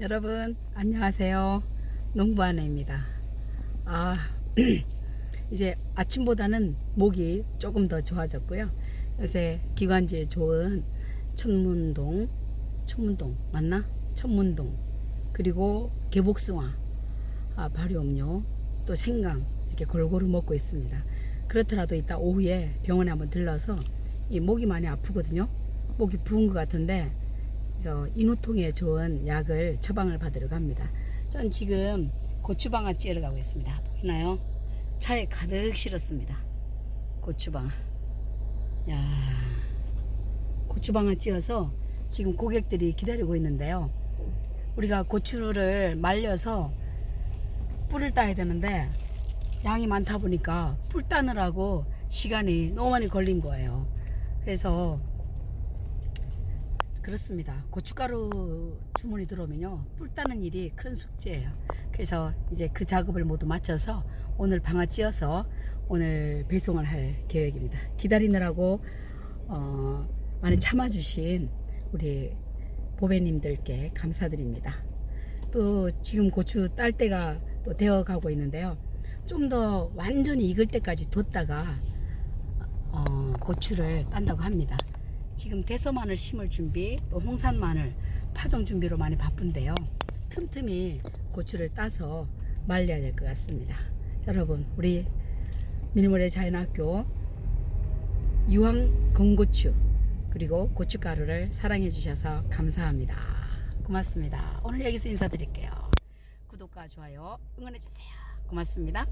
여러분 안녕하세요. 농부 아내입니다. 아 이제 아침보다는 목이 조금 더 좋아졌고요. 요새 기관지에 좋은 천문동 천문동 맞나? 천문동 그리고 개복숭아 아, 발효음료 또 생강 이렇게 골고루 먹고 있습니다. 그렇더라도 이따 오후에 병원에 한번 들러서 이 목이 많이 아프거든요. 목이 부은 것 같은데 그래서 인후통에 좋은 약을 처방을 받으러 갑니다. 전 지금 고추방아 찌러 가고 있습니다. 보이나요? 차에 가득 실었습니다. 고추방아. 야, 고추방아 찌어서 지금 고객들이 기다리고 있는데요. 우리가 고추를 말려서 뿔을 따야 되는데 양이 많다 보니까 뿔 따느라고 시간이 너무 많이 걸린 거예요. 그래서 그렇습니다. 고춧가루 주문이 들어오면요. 뿔 따는 일이 큰 숙제예요. 그래서 이제 그 작업을 모두 마쳐서 오늘 방아 찧어서 오늘 배송을 할 계획입니다. 기다리느라고 어, 많이 참아주신 우리 보배님들께 감사드립니다. 또 지금 고추 딸 때가 또 되어 가고 있는데요. 좀 더 완전히 익을 때까지 뒀다가 어, 고추를 딴다고 합니다. 지금 대서 마늘 심을 준비, 또 홍산 마늘 파종 준비로 많이 바쁜데요. 틈틈이 고추를 따서 말려야 될 것 같습니다. 여러분, 우리 밀물의 자연학교 유황 건고추 그리고 고춧가루를 사랑해 주셔서 감사합니다. 고맙습니다. 오늘 여기서 인사드릴게요. 구독과 좋아요 응원해 주세요. 고맙습니다.